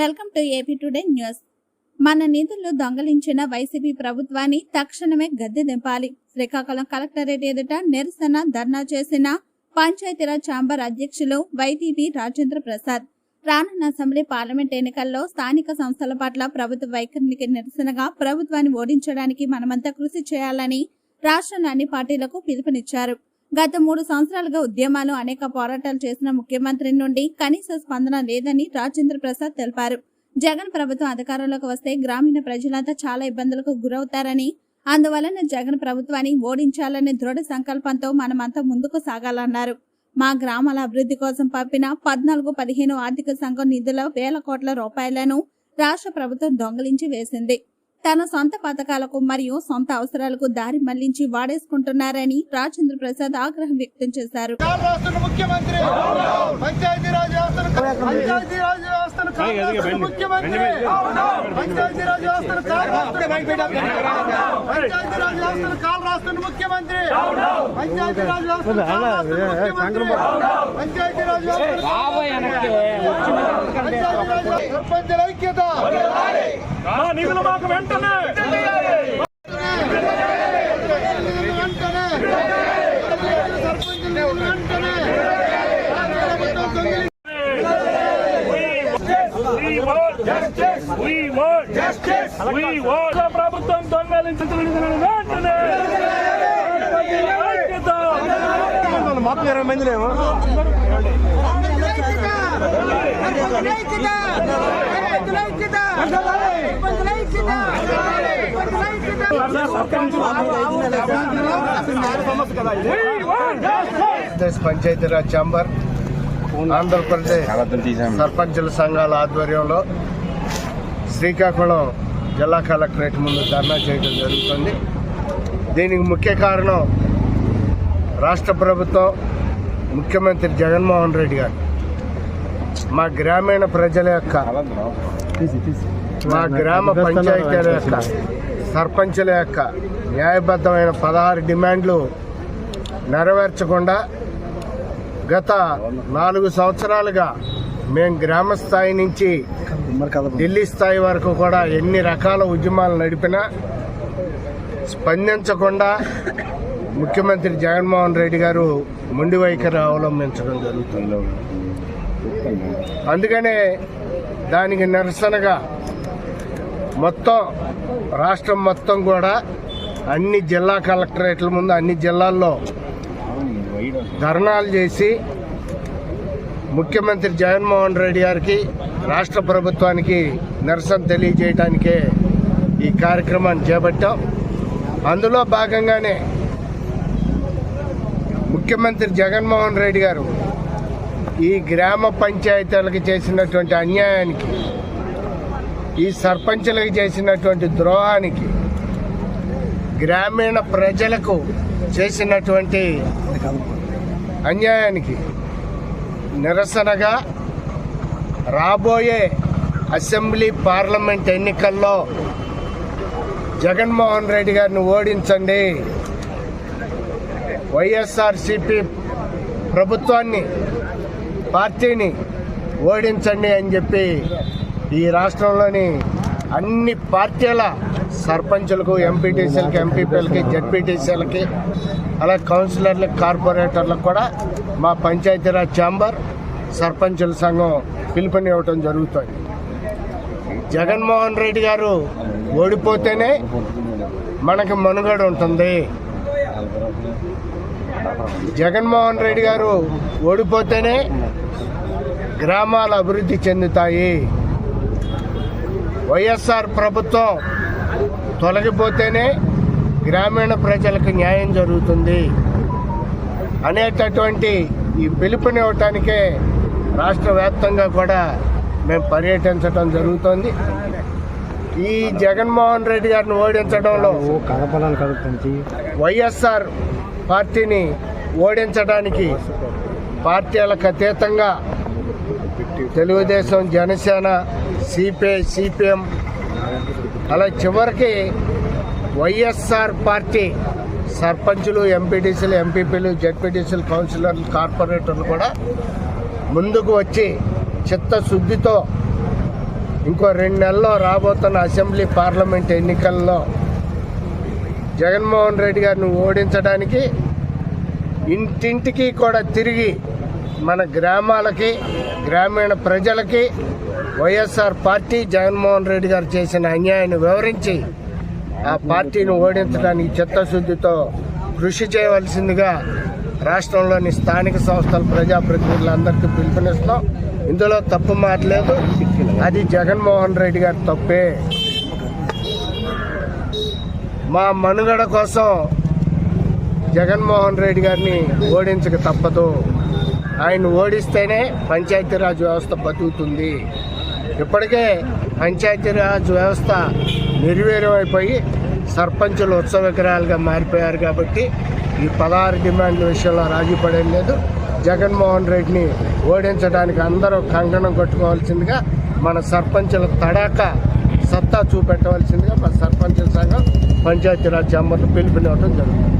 Welcome to AP today news. మన నిధులు దొంగలించిన YCP ప్రభుత్వాన్ని తక్షణమే గద్దె దింపాలి. శ్రీకాకుళం కలెక్టరేట్ ఎదుట నిరసన ధర్నా చేసిన పంచాయతీరాజ్ ఛాంబర్ అధ్యక్షులు వైటీపీ రాజేంద్ర ప్రసాద్. రానున్న అసెంబ్లీ పార్లమెంట్ ఎన్నికల్లో స్థానిక సంస్థల పట్ల ప్రభుత్వ వైఖరికి నిరసనగా ప్రభుత్వాన్ని ఓడించడానికి మనమంతా కృషి చేయాలని రాష్ట్రంలో అన్ని పార్టీలకు పిలుపునిచ్చారు. గత మూడు సంవత్సరాలుగా ఉద్యమాలు అనేక పోరాటాలు చేసిన ముఖ్యమంత్రి నుండి కనీస స్పందన లేదని రాజేంద్ర ప్రసాద్ తెలిపారు. జగన్ ప్రభుత్వం అధికారంలోకి వస్తే గ్రామీణ ప్రజలంతా చాలా ఇబ్బందులకు గురవుతారని అందువలన జగన్ ప్రభుత్వాన్ని ఓడించాలనే దృఢ సంకల్పంతో మనమంతా ముందుకు సాగాలన్నారు. మా గ్రామాల అభివృద్ధి కోసం పంపిన పద్నాలుగు పదిహేను ఆర్థిక సంఘం నిధుల వేల కోట్ల రూపాయలను రాష్ట్ర ప్రభుత్వం దొంగలించి వేసింది. తన సొంత పథకాలకు మరియు సొంత అవసరాలకు దారి మళ్ళించి వాడేసుకుంటున్నారని రాజేంద్ర ప్రసాద్ ఆగ్రహం వ్యక్తం చేశారు. కాల్ రాస్తున్న ముఖ్యమంత్రి. పంచాయతీరాజ్ మా నిధులు మాకు వెంటనే! ప్రభుత్వం దొంగిలి మొత్తం ఇరవై మంది లేవు. ఆంధ్రప్రదేశ్ పంచాయతీరాజ్ ఛాంబర్ ఆంధ్రప్రదేశ్ సర్పంచుల సంఘాల ఆధ్వర్యంలో శ్రీకాకుళం జిల్లా కలెక్టరేట్ ముందు ధర్నా చేయడం జరుగుతుంది. దీనికి ముఖ్య కారణం రాష్ట్ర ప్రభుత్వం ముఖ్యమంత్రి జగన్మోహన్ రెడ్డి గారు మా గ్రామీణ ప్రజల యొక్క మా గ్రామ పంచాయతీల యొక్క సర్పంచుల యొక్క న్యాయబద్ధమైన పదహారు డిమాండ్లు నెరవేర్చకుండా గత నాలుగు సంవత్సరాలుగా మేము గ్రామ స్థాయి నుంచి ఢిల్లీ స్థాయి వరకు కూడా ఎన్ని రకాల ఉద్యమాలు నడిపినా స్పందించకుండా ముఖ్యమంత్రి జగన్మోహన్ రెడ్డి గారు మొండి వైఖరి అవలంబించడం జరుగుతుంది. అందుకనే దానికి నిరసనగా మొత్తం రాష్ట్రం మొత్తం కూడా అన్ని జిల్లా కలెక్టరేట్ల ముందు అన్ని జిల్లాల్లో ధర్నాలు చేసి ముఖ్యమంత్రి జగన్మోహన్ రెడ్డి గారికి రాష్ట్ర ప్రభుత్వానికి నిరసన తెలియజేయడానికే ఈ కార్యక్రమాన్ని చేపట్టాం. అందులో భాగంగానే ముఖ్యమంత్రి జగన్మోహన్ రెడ్డి గారు ఈ గ్రామ పంచాయతీలకు చేసినటువంటి అన్యాయానికి ఈ సర్పంచులకు చేసినటువంటి ద్రోహానికి గ్రామీణ ప్రజలకు చేసినటువంటి అన్యాయానికి నిరసనగా రాబోయే అసెంబ్లీ పార్లమెంట్ ఎన్నికల్లో జగన్మోహన్ రెడ్డి గారిని ఓడించండి. వైఎస్ఆర్సిపి ప్రభుత్వాన్ని పార్టీని ఓడించండి అని చెప్పి ఈ రాష్ట్రంలోని అన్ని పార్టీల సర్పంచులకు ఎంపీటీసీలకి ఎంపీపీలకి జడ్పీటీసీలకి అలాగే కౌన్సిలర్లకు కార్పొరేటర్లకు కూడా మా పంచాయతీరాజ్ ఛాంబర్ సర్పంచుల సంఘం పిలుపునివ్వటం జరుగుతుంది. జగన్మోహన్ రెడ్డి గారు ఓడిపోతేనే మనకి మనుగడ ఉంటుంది. జగన్మోహన్ రెడ్డి గారు ఓడిపోతేనే గ్రామాలు అభివృద్ధి చెందుతాయి. వైఎస్ఆర్ ప్రభుత్వం తొలగిపోతేనే గ్రామీణ ప్రజలకు న్యాయం జరుగుతుంది. అనేటటువంటి ఈ పిలుపునివ్వటానికే రాష్ట్ర వ్యాప్తంగా కూడా మేము పర్యటించడం జరుగుతోంది. ఈ జగన్మోహన్ రెడ్డి గారిని ఓడించడంలో వైఎస్ఆర్ పార్టీని ఓడించడానికి పార్టీలకు అతీతంగా తెలుగుదేశం జనసేన సిపిఐ సిపిఎం అలా చివరికి వైఎస్ఆర్ పార్టీ సర్పంచులు ఎంపీటీసీలు ఎంపీపీలు జడ్పీటీసీలు కౌన్సిలర్లు కార్పొరేటర్లు కూడా ముందుకు వచ్చి చిత్తశుద్ధితో ఇంకో రెండు నెలల్లో రాబోతున్న అసెంబ్లీ పార్లమెంట్ ఎన్నికల్లో జగన్మోహన్ రెడ్డి గారిని ఓడించడానికి ఇంటింటికి కూడా తిరిగి మన గ్రామాలకి గ్రామీణ ప్రజలకి వైఎస్ఆర్ పార్టీ జగన్మోహన్ రెడ్డి గారు చేసిన అన్యాయాన్ని వివరించి ఆ పార్టీని ఓడించడానికి చిత్తశుద్ధితో కృషి చేయవలసిందిగా రాష్ట్రంలోని స్థానిక సంస్థల ప్రజాప్రతినిధులందరికీ పిలుపునిస్తాం ఇందులో తప్పు మాట్లేదు అది జగన్మోహన్ రెడ్డి గారి తప్పే. మా మనుగడ కోసం జగన్మోహన్ రెడ్డి గారిని ఓడించక తప్పదు. ఆయన ఓడిస్తేనే పంచాయతీరాజ్ వ్యవస్థ బతుకుతుంది. ఇప్పటికే పంచాయతీరాజ్ వ్యవస్థ నిర్వీర్యమైపోయి అయిపోయి సర్పంచులు ఉత్సవ విగ్రహాలుగా మారిపోయారు కాబట్టి ఈ పదహారు డిమాండ్ల విషయంలో రాజీ పడేది లేదు. జగన్మోహన్ రెడ్డిని ఓడించడానికి అందరూ కంకణం కొట్టుకోవాల్సిందిగా మన సర్పంచుల తడాక సత్తా చూపెట్టవలసిందిగా మన సర్పంచుల సంఘం పంచాయతీరాజ్ ఛాంబర్లు పిలుపునివ్వడం జరుగుతుంది.